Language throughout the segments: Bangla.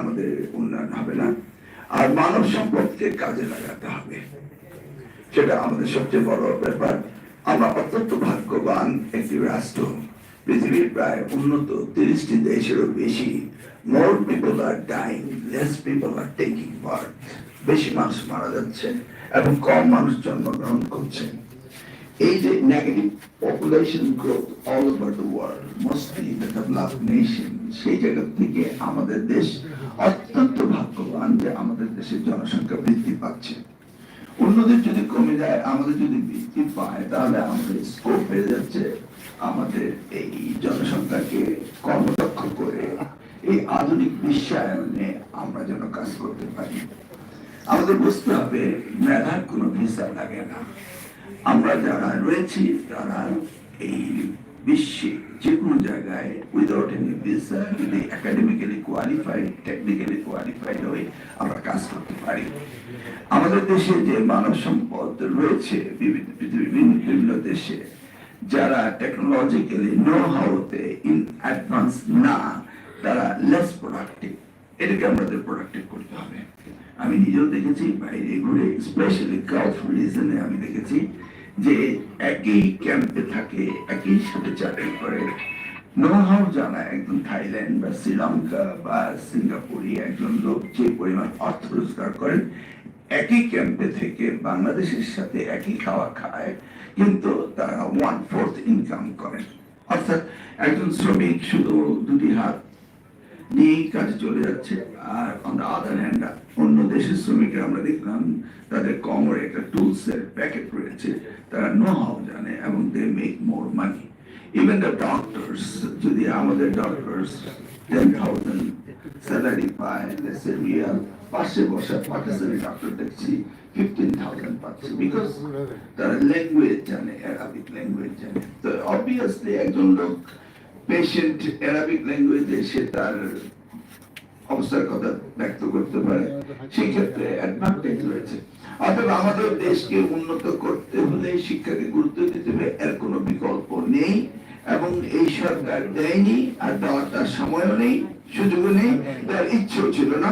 আমাদের উন্নয়ন হবে না। আর মানব সম্পদকে কাজে লাগাতে হবে। সেটা আমাদের সবচেয়ে বড় ব্যাপার। আমরা অত্যন্ত ভাগ্যবান একটি রাষ্ট্র। পৃথিবীর প্রায় উন্নত তিরিশটি দেশেরও বেশি more people are dying less people are taking part বেশি মানুষ মারা যাচ্ছে এবং কম মানুষ জন্মগ্রহণ করছে। এই যে negative population growth all over the world mostly the developed nation সেই জায়গা থেকে আমাদের দেশ অত্যন্ত ভাগ্যবান যে আমাদের দেশের জনসংখ্যা বৃদ্ধি পাচ্ছে। অন্যদের যদি কমে যায়, আমাদের যদি বৃদ্ধি পায়, তাহলে আমাদের স্কোপ বেড়ে যাচ্ছে। আমাদের এই জনসংখ্যাকে কর্মদক্ষ করে এই আধুনিক বিশ্বায়নে আমরা যেন কাজ করতে পারি। আমাদের বুঝতে হবে, মেধার কোনো ভিসা লাগে না। আমরা যারা রয়েছি, তারা এই বিশ্বে যে কোনো জায়গায় উইদাউট এনি ভিসা যদি একাডেমিক্যালি কোয়ালিফাইড টেকনিক্যালি কোয়ালিফাইড হয়ে আমরা কাজ করতে পারি। আমাদের দেশে যে মানব সম্পদ রয়েছে, বিভিন্ন বিভিন্ন দেশে, যারা টেকনোলজিক্যালি নো হাউতে ইন অ্যাডভান্স না, তারা লেস প্রোডাক্টিভ এটাকে আমাদের প্রোডাক্টিভ করতে হবে। আমি নিজেও দেখেছি, বাইরে ঘুরে স্পেশালি গালফ রিজনে আমি দেখেছি যে একই ক্যাম্পে থাকে, একই সাথে চাকরি করে। নো হাউ জানা একজন থাইল্যান্ড বা শ্রীলঙ্কা বা সিঙ্গাপুরি একজন লোক যে পরিমাণ অর্থ রোজগার করেন, একই ক্যাম্পে থেকে বাংলাদেশের সাথে একই খাওয়া খায়, কিন্তু তারা ওয়ান ফোর্থ ইনকাম করেন। অর্থাৎ একজন শ্রমিক শুধু দুটি হাত নিয়ে কাজে চলে যাচ্ছে। আর অন দ্য আদার হ্যান্ড অন্য দেশের শ্রমিকরা আমরা দেখলাম, তাদের কোমরে একটা টুলস এর প্যাকেট রয়েছে। তারা নো হাউ জানে এবং they make more money even the doctors যদি আমাদের ডক্টরস টেন থাউজেন্ড স্যালারি পায় দেশে রিয়াল পাশে বসা পাকিস্তানি ডক্টর দেখছি ফিফটিন থাউজেন্ড পাচ্ছে। বিকজ তারা ল্যাঙ্গুয়েজ জানে অ্যারাবিক ল্যাঙ্গুয়েজ জানে। তো অবভিয়াসলি একজন লোক পেশেন্ট অ্যারাবিক ল্যাঙ্গুয়েজে সে তার অবস্থার কথা ব্যক্ত করতে পারে। সেই ক্ষেত্রে অ্যাডভান্টেজ রয়েছে। অতএব আমাদের দেশকে উন্নত করতে হলে শিক্ষাকে গুরুত্ব দিতে হবে এর কোনো বিকল্প নেই এবং এই সরকার দেয়নি আর দেওয়ার তার সময়ও নেই সুযোগও নেই তার ইচ্ছেও ছিল না।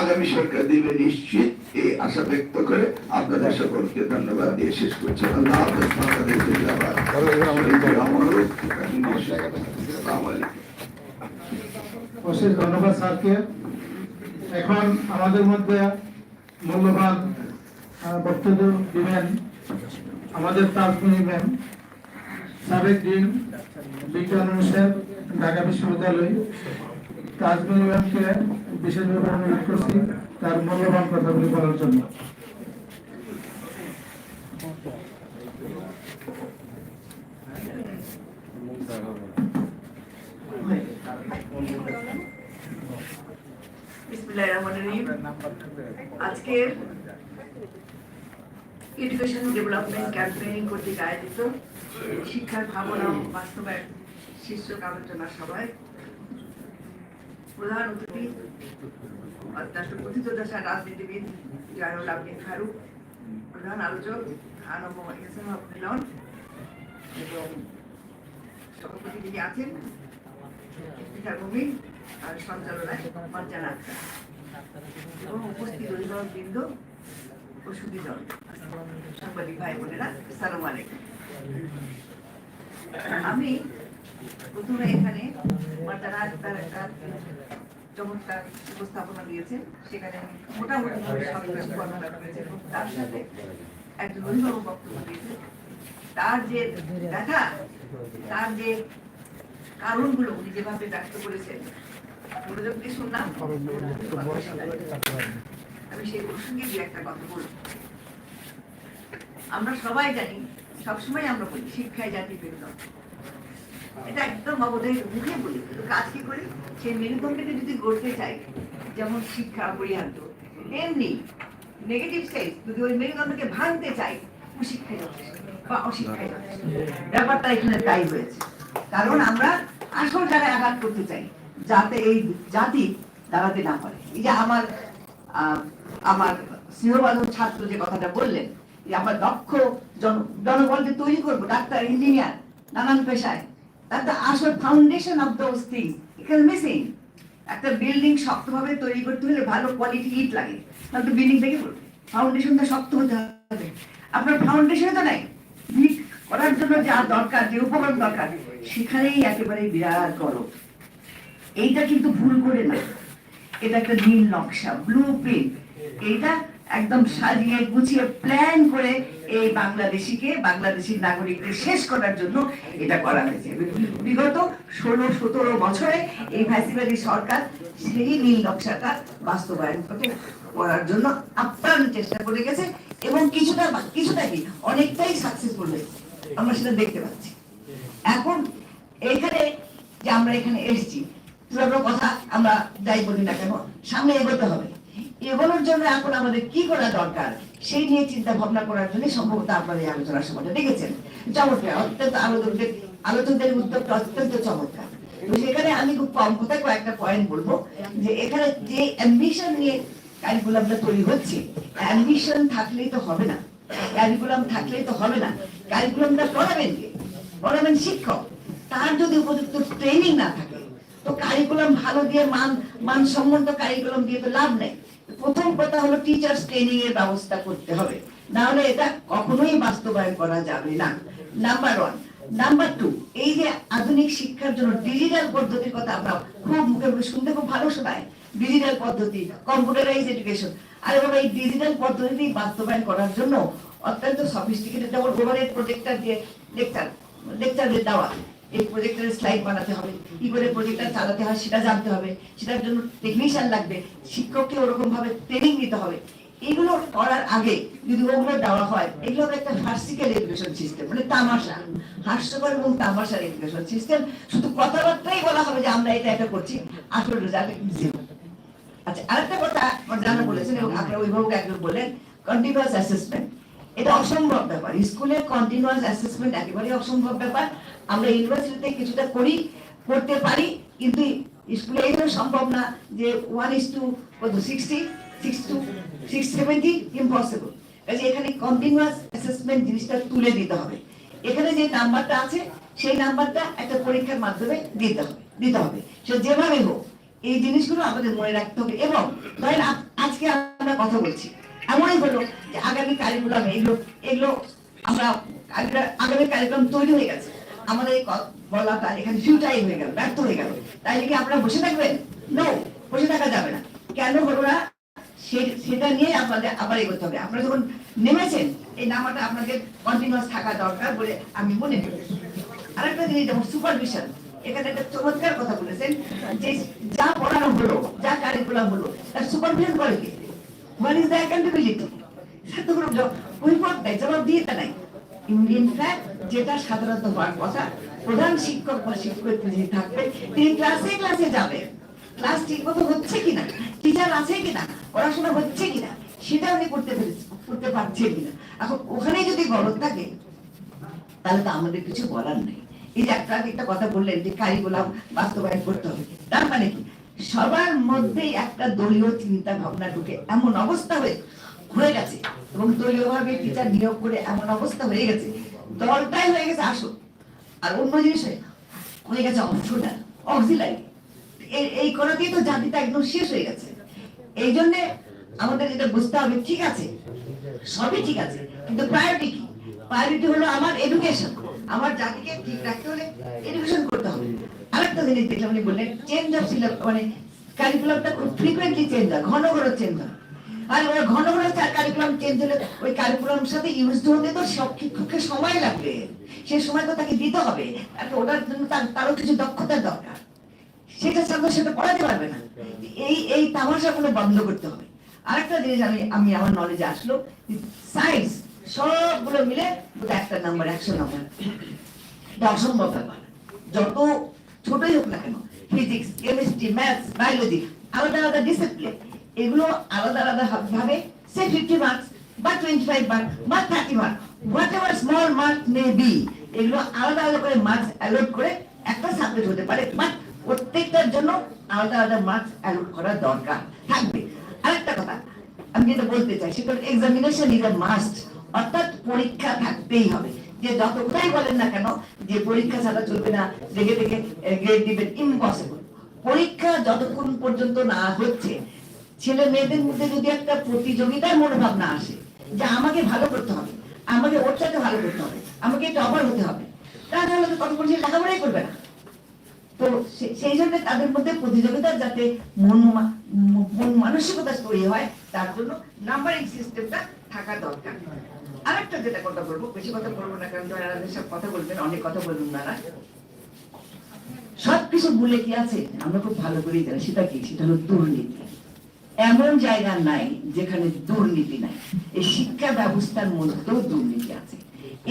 আগামী সরকার দিবে নিশ্চিত এই আশা ব্যক্ত করে আপনাদের সকলকে ধন্যবাদ দিয়ে শেষ করছি। আল্লাহ হাফেজ বাংলাদেশ অশেষ ধন্যবাদ স্যারকে। এখন আমাদের মধ্যে মূল্যবান বক্তব্য দিবেন আমাদের তাজমিনী ম্যাম সাবেক ডিন বিজ্ঞান অনুষদ ঢাকা বিশ্ববিদ্যালয়। তাজমিনী ম্যামকে বিশেষভাবে অনুরোধ করছি তার মূল্যবান কথাগুলি বলার জন্য। রহমানির রহিম আজকের এডুকেশন ডেভেলপমেন্ট ক্যাম্পেইন কর্তৃক আয়োজিত শিক্ষার ভাবনা বাস্তবায়ন শীর্ষক আলোচনা সভায় প্রধান অতিথি দশার রাজনীতিবিদ জানুল আবদিন ফারুক, প্রধান আলোচক মিলন এবং সভাপতি যিনি আছেন সঞ্চালনায় এবং উপস্থিত ও সাংবাদিক ভাই বোনেরা, সালাম আলাইকুম। আমি প্রথমে এখানে আক্তার একটা চমৎকার উপস্থাপনা সেখানে মোটামুটি বর্ণনা তার সাথে একজন অভিভাবক বক্তব্য দিয়েছেন তার যে দেখা, তার যে কারণগুলো উনি যেভাবে ব্যক্ত করেছেন, মনোযোগ দিয়ে শুনলাম। আমি সেই প্রসঙ্গে দু একটা কথা বলব। আমরা সবাই জানি, সবসময় আমরা বলি, শিক্ষায় জাতি মেরুদণ্ড এটা একদম অবদায় মুখে বলি, কিন্তু কাজ কি করি? সেই মেরুদণ্ডকে যদি গড়তে চাই, যেমন শিক্ষা পরিহান্ত এমনি নেগেটিভ সাইড যদি ওই মেরুদণ্ডকে ভাঙতে চাই, কুশিক্ষায় যথেষ্ট বা অশিক্ষায় যথেষ্ট। ব্যাপারটা এখানে তাই হয়েছে। কারণ আমরা আসল জায়গায় আঘাত করতে চাই, যাতে এই জাতি দাঁড়াতে না পারে। এই যে আমার আমার স্নেহবাদক ছাত্র যে কথাটা বললেন যে আমরা দক্ষ জন- জনগণকে তৈরি করব, ডাক্তার, ইঞ্জিনিয়ার, নানান পেশায়, তার আসল foundation of those things it missing একটা বিল্ডিং শক্তভাবে তৈরি করতে হলে ভালো কোয়ালিটি ইট লাগে তাহলে তো বিল্ডিং থেকে ফাউন্ডেশনটা শক্ত হতে হবে। আপনার ফাউন্ডেশনে তো নাই। করার জন্য যা দরকার, যে উপকরণ দরকার, সেখানেই একেবারে বিরাট গরম। এইটা কিন্তু ভুল করে না। এটা একটা নীল নকশা ব্লু প্রিন্ট এইটা একদম সাজিয়ে গুছিয়ে প্ল্যান করে এই বাংলাদেশিকে, বাংলাদেশি নাগরিকদের শেষ করার জন্য এটা করা হয়েছে। বিগত ষোলো, সতেরো বছরে এই ফ্যাসিবাদী সরকার সেই নীল নকশাটা বাস্তবায়ন করার জন্য আপ্রাণ চেষ্টা করে গেছে এবং কিছুটা কিছুটা কি, অনেকটাই সাকসেসফুল হয়েছে। আমরা সেটা দেখতে পাচ্ছি। এখন এখানে যে আমরা এখানে এসেছি পুরো কথা আমরা যাই বলি না কেন, সামনে এগোতে হবে। এগোনোর জন্য এখন আমাদের কি করা দরকার, সেই নিয়ে চিন্তা ভাবনা করার জন্য সম্ভবত আপনার এই চমৎকার, অত্যন্ত উদ্যোগটা অত্যন্ত চমৎকার। সেখানে আমি খুব কম কথায় কয়েকটা পয়েন্ট বলব, যে এখানে যে অ্যাম্বিশন নিয়ে কারিকুলামটা তৈরি হচ্ছে অ্যাম্বিশন থাকলেই তো হবে না। কারিকুলাম থাকলেই তো হবে না। কারিকুলামটা পড়াবেন কে? পড়াবেন শিক্ষক। তার যদি উপযুক্ত ট্রেনিং না থাকে, তো কারিকুলাম ভালো দিয়ে মান, মানসম্মত কারিকুলাম দিয়ে তো লাভ নেই। প্রথম কথা হলো টিচার্স ট্রেনিং এর ব্যবস্থা করতে হবে। না হলে এটা কখনোই বাস্তবায়ন করা যাবে না। নাম্বার ওয়ান নাম্বার টু এই যে আধুনিক শিক্ষার জন্য ডিজিটাল পদ্ধতির কথা আমরা খুব মুখে মুখে শুনতে খুব ভালো শোনায়। ডিজিটাল পদ্ধতি কম্পিউটারাইজ এডুকেশন আরে বাবা এই ডিজিটাল পদ্ধতি বাস্তবায়ন করার জন্য অত্যন্ত সফিস্টিকেটেড যেমন ওভারহেড প্রজেক্টর দিয়ে লেকচার লেকচার দেওয়া। এই প্রজেক্টরের স্লাইড বানাতে হবে। কি করে প্রজেক্টর চালাতে হয় সেটা জানতে হবে। সেটার জন্য টেকনিশিয়ান লাগবে। শিক্ষককে ওরকম ভাবে ট্রেনিং নিতে হবে। এগুলো করার আগে যদি ওগুলো দেওয়া হয় এগুলো একটা ফার্সিক্যাল এডুকেশন সিস্টেম মানে তামাশা। হাস্যকর এবং তামাশার এডুকেশন সিস্টেম শুধু কথাবার্তাই বলা হবে যে আমরা এটা এটা করছি, আসল রেজাল্ট জিরো আচ্ছা আরেকটা কথা জানা বলেছেন এবং আপনার অভিভাবক একজন বললেন কন্টিনিউয়াস অ্যাসেসমেন্ট এটা অসম্ভব ব্যাপার। স্কুলের কন্টিনিউয়াস অ্যাসেসমেন্ট একেবারেই অসম্ভব ব্যাপার। আমরা ইউনিভার্সিটিতে কিছুটা করি, করতে পারি, কিন্তু স্কুলে এই সম্ভব না যে ওয়ান ইস টু কত sixty six two six seventy impossible কাজে এখানে কন্টিনিউয়াস অ্যাসেসমেন্ট জিনিসটা তুলে দিতে হবে। এখানে যে নাম্বারটা আছে, সেই নাম্বারটা একটা পরীক্ষার মাধ্যমে দিতে হবে দিতে হবে। সে যেভাবে হোক এই জিনিসগুলো আমাদের মনে রাখতে হবে। এবং ধরেন আজকে আমরা কথা বলছি। এমনই হলো যে আগামী কারিকুলাম এগুলো এগুলো আমরা আগামী- কারিকুলাম তৈরি হয়ে গেছে। আমাদের এই বলাটা এখানে ফিউটাইল হয়ে গেল, ব্যর্থ হয়ে গেল। তাই কি আপনারা বসে থাকবেন? নো বসে থাকা যাবে না। কেন হলো না? সেটা নিয়ে আপনাদের আবার এগোতে হবে। আপনারা যখন নেমেছেন, এই নামাটা আপনাদের কন্টিনিউয়াস থাকা দরকার বলে আমি মনে করি। আরেকটা জিনিস, যেমন সুপারভিশন এখানে একটা চমৎকার কথা বলেছেন যে যা পড়ানো হলো, যা কারিকুলাম হলো, তার সুপারভিশন করে কে? হোয়াট ইজ দ্য অ্যাকাউন্টেবিলিটি তো কোনো নাই যেটা সাধারণত হওয়ার কথা, প্রধান শিক্ষক বা থাকবে তিনি ক্লাসে ক্লাসে যাবেন। ক্লাস ঠিক মতো হচ্ছে কিনা টিচার আছে কিনা, পড়াশোনা হচ্ছে কিনা সেটা উনি করতে পেরেছে, করতে পারছেন কিনা। এখন ওখানে যদি গলদ থাকে, তাহলে তো আমাদের কিছু বলার নেই। এই যে একটা কথা বললেন যে কারিকুলাম বাস্তবায়ন করতে হবে। তার মানে কি? সবার মধ্যেই একটা দলীয় চিন্তা ভাবনা ঢুকে। এমন অবস্থা হয়ে হয়ে গেছে এবং দলীয় ভাবে টিচার নিয়োগ করে এমন অবস্থা হয়ে গেছে। দলটাই হয়ে গেছে আসো আর অন্য জিনিস হয়ে গেছে অংশটা অক্সিলারি এই করাতেই তো জাতিটা একদম শেষ হয়ে গেছে। এই জন্যে আমাদের যেটা বুঝতে হবে, ঠিক আছে, সবই ঠিক আছে। কিন্তু প্রায়োরিটি কি? প্রায়োরিটি হলো আমার এডুকেশন আমার জাতিকে ঠিক রাখতে হলে এডুকেশন করতে হবে। আরেকটা জিনিস দেখলাম, উনি বললেন চেঞ্জ অফ সিলেবাস মানে কারিকুলামটা খুব ফ্রিকুয়েন্টলি চেঞ্জ হয়, ঘন ঘন চেঞ্জ হয়। আর ওরা ঘন ঘন কারিকুলাম চেঞ্জ হলে ওই কারিকুলাম সাথে ইউজ হতে তো সব শিক্ষকের সময় লাগবে। সে সময় তো তাকে দিতে হবে। আর ওটার জন্য তার তারও কিছু দক্ষতার দরকার। সেটা ছাত্র সেটা পড়াতে পারবে না। এই এই তামাশাগুলো বন্ধ করতে হবে। আরেকটা জিনিস আমি আমি আমার নলেজে আসলো সায়েন্স সবগুলো মিলে একটা নাম্বার একশো নাম্বার এটা অসম্ভব ব্যাপার। যত ছোটই হোক না কেন ফিজিক্স কেমিস্ট্রি ম্যাথস বায়োলজি আলাদা আলাদা ডিসিপ্লিন এগুলো আলাদা আলাদা ভাবে সে ফিফটি মার্কস বা টোয়েন্টি ফাইভ মার্ক বা thirty mark whatever small mark may be এগুলো আলাদা আলাদা করে মার্কস অ্যালোট করে একটা সাবজেক্ট হতে পারে। বাট প্রত্যেকটার জন্য আলাদা আলাদা মার্কস অ্যালোট করা দরকার। থাকবে। আরেকটা কথা, আমি যেটা বলতে চাই, সেটা এক্সামিনেশন ইজ এ মাস্ট অর্থাৎ পরীক্ষা থাকতেই হবে। যে যত কোথায় বলেন না কেন, যে পরীক্ষা ছাড়া চলবে না, দেখে দেখে গ্রেড দিবেন ইম্পসিবল পরীক্ষা যতক্ষণ পর্যন্ত না হচ্ছে, ছেলে মেয়েদের মধ্যে যদি একটা প্রতিযোগিতার মনোভাব না আসে, যে আমাকে ভালো করতে হবে, আমাকে ওর সাথে ভালো করতে হবে, আমাকে টপার হতে হবে তাহলে তো ততক্ষণ সে লেখাপড়াই করবে না। তো সেই জন্য তাদের মধ্যে প্রতিযোগিতার যাতে মন মানসিকতা তৈরি হয়, তার জন্য নাম্বারিং সিস্টেমটা থাকা দরকার। আরেকটা যেটা কথা বলব, বেশি কথা বলব না, কারণ যারা সব কথা বলবেন, অনেক কথা বলবেন তারা। সবকিছু ভুলে কি আছে? আমরা খুব ভালো করেই জানি, সেটা কি? সেটা হলো দুর্নীতি। এমন জায়গা নাই যেখানে দুর্নীতি নাই। এই শিক্ষা ব্যবস্থার মধ্যেও দুর্নীতি আছে।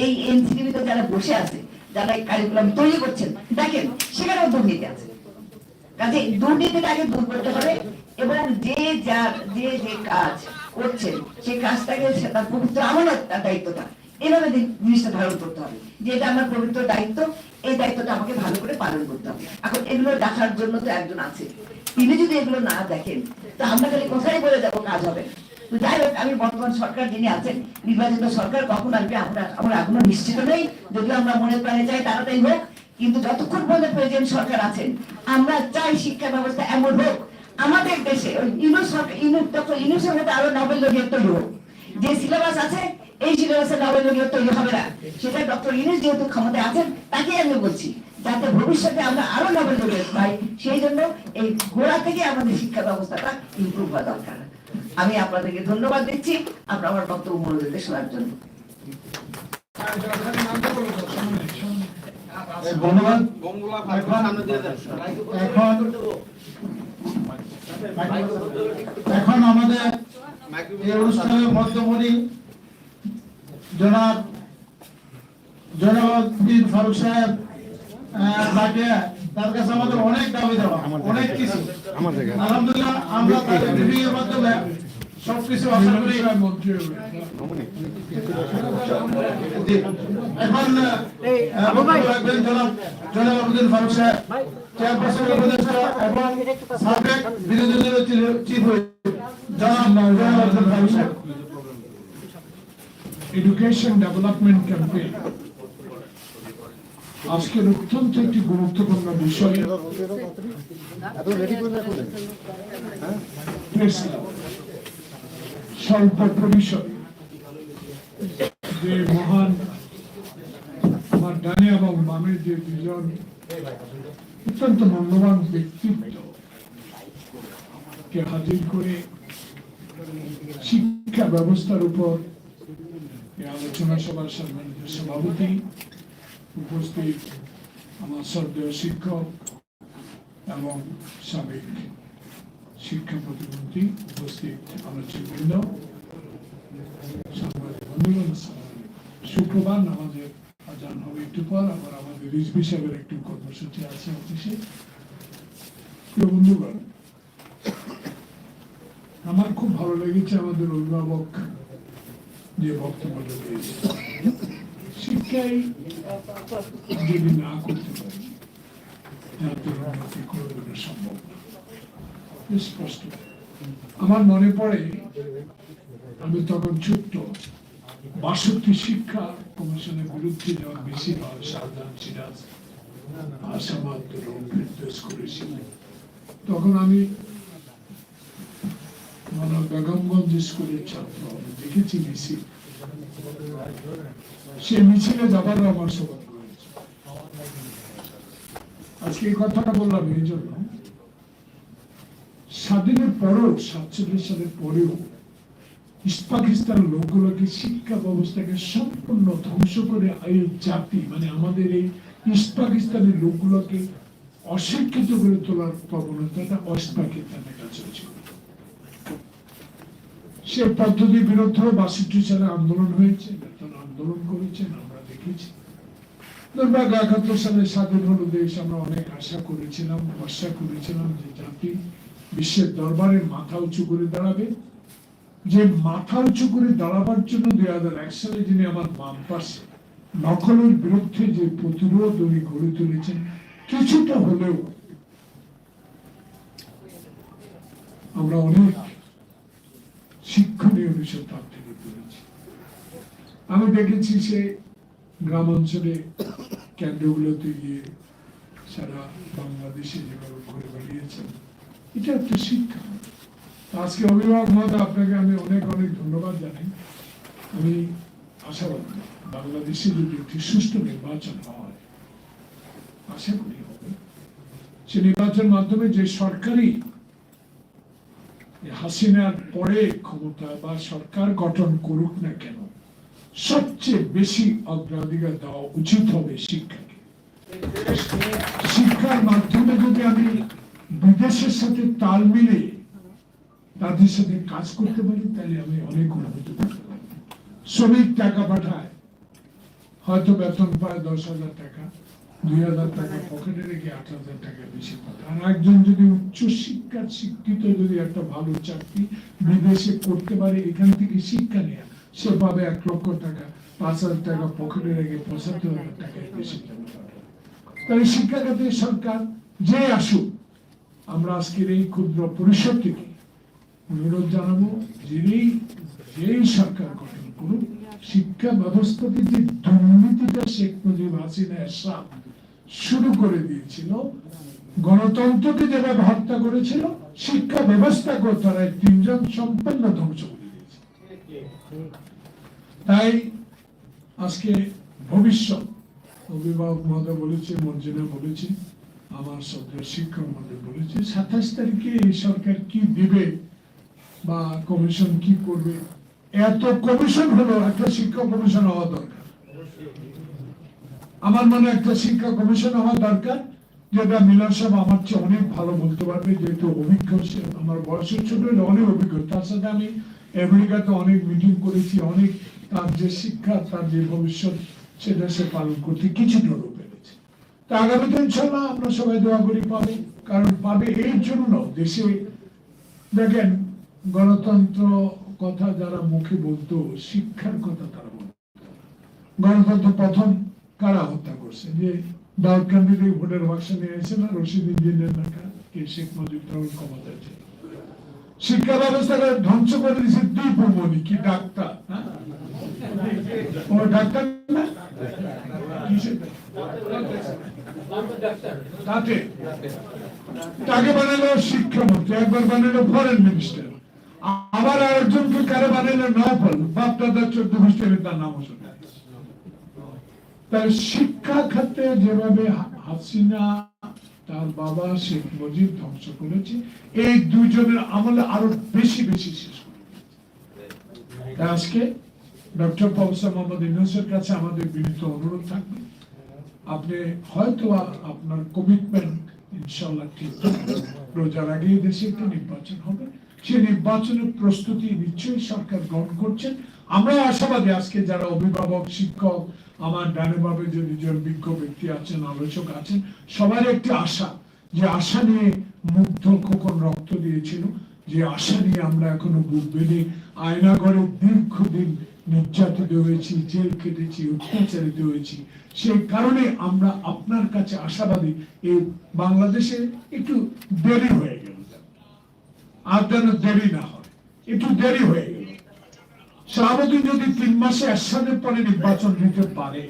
এই এনসিটিভিতে যারা বসে আছে, যারা এই কারিকুলাম তৈরি করছেন, দেখেন, সেখানেও দুর্নীতি আছে। কাজে দুর্নীতিটা আগে দূর করতে হবে এবং যে যার যে যে কাজ করছেন সেই কাজটাকে তার পবিত্র আমানত, তার দায়িত্বটা। এভাবে জিনিসটা ধারণ করতে হবে। যে এটা আমার পবিত্র দায়িত্ব, এই দায়িত্বটা আমাকে ভালো করে পালন করতে হবে। এখন এগুলো দেখার জন্য তো একজন আছে। তিনি যদি এগুলো না দেখেন, তো আমরা খালি কোথায় বলে যাব, কাজ হবে যাই হোক, আমি বর্তমান সরকার যিনি আছেন, নির্বাচিত সরকার কখন আসবে, আমরা আমরা এখনও নিশ্চিত নেই। যদিও আমরা মনে প্রাণে চাই তাড়াতাড়ি হোক, কিন্তু যতক্ষণ পর্যন্ত প্রেসিডেন্ট সরকার আছেন, আমরা চাই শিক্ষা ব্যবস্থা এমন হোক আমাদের দেশে ইউনুস ইউনুস ডক্টর ইউনুসের মধ্যে আরও নোবেল লরিয়েট তৈরি হোক। যে সিলেবাস আছে এই সিলেবাসে নোবেল লরিয়েট তৈরি হবে না। সেটা ডক্টর ইউনুস যেহেতু ক্ষমতায় আছেন তাকে আমি বলছি যাতে ভবিষ্যতে আমরা আরও নোবেল লরিয়েট পাই। সেই জন্য এই গোড়া থেকে আমাদের শিক্ষা ব্যবস্থাটা ইমপ্রুভ হওয়া দরকার। আমি আপনাদেরকে ধন্যবাদ দিচ্ছি। আপনার আমার বক্তব্য মনোযোগ শোনার জন্য। ধন্যবাদ এখন এখন আমাদের এই অনুষ্ঠানের মধ্যমণি জনাব জনাবুদ্দিন ফারুক সাহেব তাকে তার কাছে আমাদের অনেক দাবি দেওয়া অনেক কিছু। আলহামদুলিল্লাহ আমরা তাদের মাধ্যমে সবকিছু আশা করি এখন জনাব জনাব ফারুক সাহেব। উপদেষ্টা এবং সাবেক বিরোধী দলের চিফ- এডুকেশন ডেভেলপমেন্ট ক্যাম্পেইন আজকের অত্যন্ত একটি গুরুত্বপূর্ণ বিষয়। যে মহান আমার ডানে এবং বামে যে দুজন অত্যন্ত মূল্যবান ব্যক্তিত্ব কে হাজির করে শিক্ষা ব্যবস্থার উপর আলোচনা সভার সম্মানিত সভাপতি উপস্থিত আমার শ্রদ্ধেয় শিক্ষক এবং সাবেক শিক্ষা প্রতিমন্ত্রী উপস্থিত আলোচকবৃন্দ সাংবাদিক বন্ধুগণ শুক্রবার আমাদের একটু পর আবার আমাদের রিজবি সাহেবের একটু কর্মসূচি আছে অফিসে। বন্ধুগণ, আমার খুব ভালো লেগেছে আমাদের অভিভাবক যে বক্তব্যটা দিয়েছে। শিক্ষাই যদি না করতে পারি সম্ভব স্পষ্ট। আমার মনে পড়ে, আমি তখন ছোট্ট বাষট্টি শিক্ষা কমিশনের বিরুদ্ধে যখন বেশি হয় সাবধান সিরাজ আসাম আন্দোলন বিদ্বেষ করেছি তখন আমি মানে বেগমগঞ্জ স্কুলের ছাত্র, আমি দেখেছি মিছিল। সে মিছিলে যাবারও আমার সৌভাগ্য আজকে এই কথাটা বললাম এই জন্য স্বাধীনের পরেও, সাতচল্লিশ সালের পরেও পাকিস্তান লোকগুলোকে শিক্ষা ব্যবস্থাকে সম্পূর্ণ ধ্বংস করে এই জাতি মানে আমাদের এই ইস্ট পাকিস্তানের লোকগুলোকে অশিক্ষিত করে তোলার প্রবণতাটা ওয়েস্ট পাকিস্তানের কাছে সে পদ্ধতির বিরুদ্ধে বাষট্টি সালে আন্দোলন হয়েছে, বেতন আন্দোলন করেছেন আমরা দেখেছি। দুর্ভাগ্য, একাত্তর সালে স্বাধীন হল দেশ, আমরা অনেক আশা করেছিলাম, ভরসা করেছিলাম যে জাতি বিশ্বের দরবারে মাথা উঁচু করে দাঁড়াবে। যে মাথা উঁচু করে দাঁড়াবার জন্য দুই হাজার এক সালে যিনি আমার বাম পাশে নকলের বিরুদ্ধে যে প্রতিরোধ উনি গড়ে তুলেছেন, কিছুটা হলেও আমরা অনেক শিক্ষণীয় বিষয় তার থেকে পেয়েছি। আমি দেখেছি সে গ্রাম অঞ্চলে কেন্দ্রগুলোতে গিয়ে সারা বাংলাদেশে যেভাবে ঘুরে বেরিয়েছেন এটা একটা শিক্ষা। আজকে অভিভাবক মহোদয়, আপনাকে আমি অনেক অনেক ধন্যবাদ জানাই। আমি আশাবাদী বাংলাদেশে যদি একটি সুষ্ঠু নির্বাচন হয়, আশা করি হবে। সে নির্বাচনের মাধ্যমে যে সরকারি হাসিনার পরে ক্ষমতা বা সরকার গঠন করুক না কেন, সবচেয়ে বেশি অগ্রাধিকার দেওয়া উচিত হবে শিক্ষাকে। শিক্ষার মাধ্যমে যদি আমি বিদেশের সাথে তাল মিলে তাদের সাথে কাজ করতে পারি, তাহলে আমি অনেক উন্নত শ্রমিক টাকা পাঠায়। হয়তো বেতন পায় দশ হাজার টাকা, দুই হাজার টাকা পকেটে রেখে আট হাজার টাকা বেশি পাঠায় আর একজন যদি উচ্চ শিক্ষার শিক্ষিত, যদি একটা ভালো চাকরি বিদেশে করতে পারে, এখান থেকে শিক্ষা নেয়া। সে পাবে এক লক্ষ টাকা, পাঁচ হাজার টাকা পকেটে রেখে পঁচাত্তর হাজার টাকায় বেশি তাহলে শিক্ষা খাতে সরকার যে আসুক, আমরা আজকের এই ক্ষুদ্র পরিষদ থেকে অনুরোধ জানাব যেই যেই সরকার গঠন করুক, শিক্ষা ব্যবস্থাতে যে দুর্নীতিটা শেখ মুজিব হাসিনা এরশাদ শুরু করে দিয়েছিল, গণতন্ত্রকে যেভাবে হত্যা করেছিল, শিক্ষা ব্যবস্থাকেও তারা তিনজন সম্পূর্ণ ধ্বংস করে দিয়েছে। তাই আজকে ভবিষ্যৎ, অভিভাবক মহোদয় বলেছে মর্জিনা বলেছে, আমার সদ্য শিক্ষক মন্ডল বলেছে, সাতাশ তারিখে এই সরকার কি দিবে বা কমিশন কি করবে? এত কমিশন হলো, একটা শিক্ষা কমিশন হওয়া দরকার। আমার মনে একটা শিক্ষা কমিশন হওয়া দরকার। যেটা মিলন সাহেব আমার চেয়ে অনেক ভালো বলতে পারবে, যেহেতু অভিজ্ঞ আমার বয়সের ছোট অনেক অভিজ্ঞ। তার সাথে আমি আমেরিকাতে অনেক মিটিং করেছি, অনেক তার যে শিক্ষা, তার যে ভবিষ্যৎ, সেটা সে পালন করতে কিছুটা হলেও পেরেছে তা আগামীতে ইনশাল্লাহ আমরা সবাই দোয়া করি পাবে। কারণ পাবে এই জন্য দেশে দেখেন গণতন্ত্র কথা যারা মুখে বলতো, শিক্ষার কথা তারা বলতো। গণতন্ত্র প্রথম কারা হত্যা করছে? যে দাউদকান্দি ভোটের বাক্স নিয়ে এসে না, রশিদ ইঞ্জিনিয়ার শেখ মুজিবুর রহমান ক্ষমতায় ছিল। শিক্ষা ব্যবস্থাকে ধ্বংস করে দিয়েছে দীপমণি কি ডাক্তার হ্যাঁ? ও ডাক্তার না? তাকে। বানালো শিক্ষামন্ত্রী, একবার বানালো ফরেন মিনিস্টার আবার আরেকজনকে কারে বানালো নফল? বাপ, দাদা, চোদ্দ হোস্টেলে তার নাম তার শিক্ষা খাতে যেভাবে হাসিনা তার বাবা শেখ মুজিব ধ্বংস করেছে, এই দুইজনের আমলে আরও বেশি বেশি শেষ আজকে ডক্টর প্রফেসর মোহাম্মদ ইউনুসের কাছে আমাদের বিনীত অনুরোধ থাকবে। আপনি হয়তো আপনার কমিটমেন্ট ইনশাল্লাহ ঠিক রোজার আগে দেশে একটি নির্বাচন হবে। সেই নির্বাচনের প্রস্তুতি নিশ্চয়ই সরকার গ্রহণ করছেন আমরা আশাবাদী আজকে যারা অভিভাবক, শিক্ষক, আমার ডানে বামে যে নিজের বিজ্ঞ ব্যক্তি আছেন, আলোচক আছেন, সবার একটি আশা, যে আশা নিয়ে মুগ্ধ খোকন রক্ত দিয়েছিল, যে আশা নিয়ে আমরা এখনও বুক বেঁধে আয়নাঘরে দীর্ঘদিন নির্যাতিত হয়েছি, জেল কেটেছি অত্যাচারিত হয়েছি, সেই কারণে আমরা আপনার কাছে আশাবাদী, এই বাংলাদেশে একটু দেরি হয়ে গেল। আর যেন দেরি না হয়। একটু দেরি হয়ে গেল। শাহাবুদ্দিন যদি তিন মাসে একসাথের পরে নির্বাচন দিতে পারে,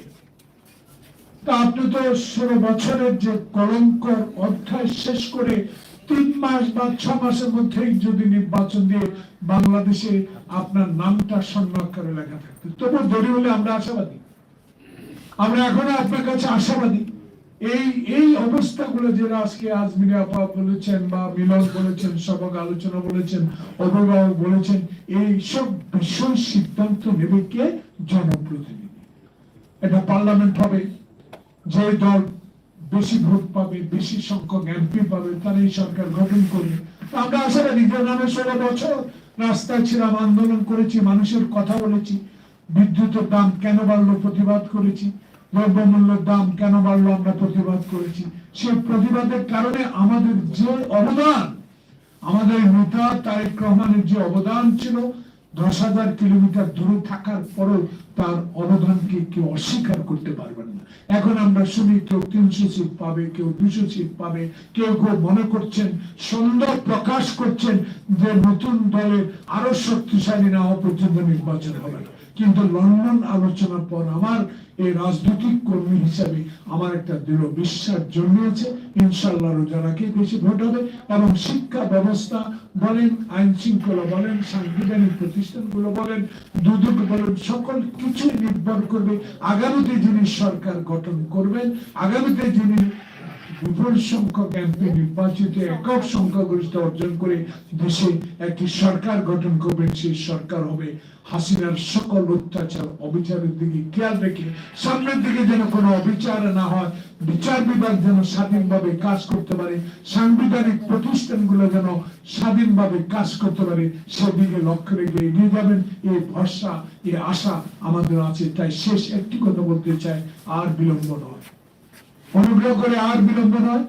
তা আপনি তো ষোলো বছরের যে কলঙ্কর অধ্যায় শেষ করে তিন মাস বা ছ মাসের মধ্যেই যদি নির্বাচন দিয়ে বাংলাদেশে আপনার নামটা স্বর্ণাক্ষরে লেখা থাকতো। তবু দেরি হলে আমরা আশাবাদী। আমরা এখনও আপনার কাছে আশাবাদী। এই এই অবস্থাগুলো যেটা আজকে আজমির আপা বলেছেন বা মিলন বলেছেন সবক আলোচনা বলেছেন, অভিভাবক বলেছেন, এই সব বিষয় সিদ্ধান্ত নেবে কে? জনপ্রতিনিধি। এটা পার্লামেন্ট হবে। যে দল বেশি ভোট পাবে, বেশি সংখ্যক এমপি পাবে তারা এই সরকার গঠন করবে। আমরা আসলে নিজের নামে ষোলো বছর রাস্তায় ছিলাম, আন্দোলন করেছি, মানুষের কথা বলেছি, বিদ্যুতের দাম কেন বাড়লো প্রতিবাদ করেছি। দ্রব্যমূল্যের দাম কেন বাড়লো আমরা প্রতিবাদ করেছি। সেই প্রতিবাদের কারণে আমাদের যে অবদান, আমাদের নেতা তারেক রহমানের যে অবদান ছিল, দশ হাজার কিলোমিটার দূরে থাকার পরও তার অবদানকে কেউ অস্বীকার করতে পারবেন না। এখন আমরা শুনি, কেউ তিনশো সিট পাবে, কেউ দুশো সিট পাবে, কেউ কেউ মনে করছেন, সুন্দর প্রকাশ করছেন যে নতুন দলের আরও শক্তিশালী না হওয়া পর্যন্ত নির্বাচন হবে না। কিন্তু লন্ডন আলোচনার পর আমার এই রাজনৈতিক কর্মী হিসাবে আমার একটা দৃঢ় বিশ্বাস জন্মিয়েছে। ইনশাল্লাহ রোজারাকে বেশি ভোট হবে এবং শিক্ষা ব্যবস্থা বলেন, আইন শৃঙ্খলা বলেন, সাংবিধানিক প্রতিষ্ঠানগুলো বলেন, দুদক বলেন, সকল কিছুই নির্ভর করবে। আগামীতে যিনি সরকার গঠন করবেন, আগামীতে যিনি বিপুল সংখ্যক এমপি নির্বাচিত একক সংখ্যাগরিষ্ঠ অর্জন করে দেশে একটি সরকার গঠন করবেন সেই সরকার হবে হাসিনার সকল অত্যাচার, অবিচারের দিকে খেয়াল রেখে, সামনের দিকে যেন কোনো অবিচার না হয়, বিচার বিভাগ যেন স্বাধীনভাবে কাজ করতে পারে, সাংবিধানিক প্রতিষ্ঠানগুলো যেন স্বাধীনভাবে কাজ করতে পারে, সেদিকে লক্ষ্য রেখে এগিয়ে যাবেন এই ভরসা এই আশা আমাদের আছে, তাই শেষ একটি কথা বলতে চাই, আর বিলম্ব নয়। অনুগ্রহ করে আর বিলম্ব নয়,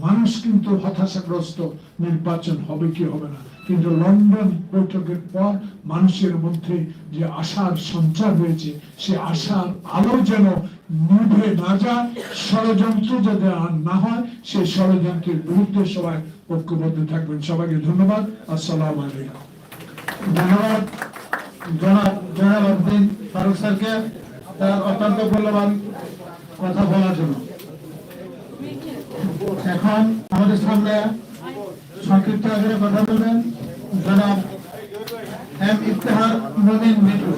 মানুষ কিন্তু হতাশাগ্রস্ত, নির্বাচন হবে কি হবে না। কিন্তু লন্ডন বৈঠকের পর মানুষের মধ্যে যে আশার সঞ্চার হয়েছে, সে আশার আলো যেন নিভে না যায়, ষড়যন্ত্র যাতে আর না হয় সেই ষড়যন্ত্রের বিরুদ্ধে সবাই ঐক্যবদ্ধ থাকবেন। সবাইকে ধন্যবাদ। আসসালাম আলাইকুম। ধন্যবাদ। জনাব জনাব ফারুক স্যারকে তার অত্যন্ত মূল্যবান কথা বলার জন্য। এখন আমাদের সামনে সংক্ষিপ্ত আকারে কথা বলবেন। জনাব এম ইফতেহার মোমিন মিঠু।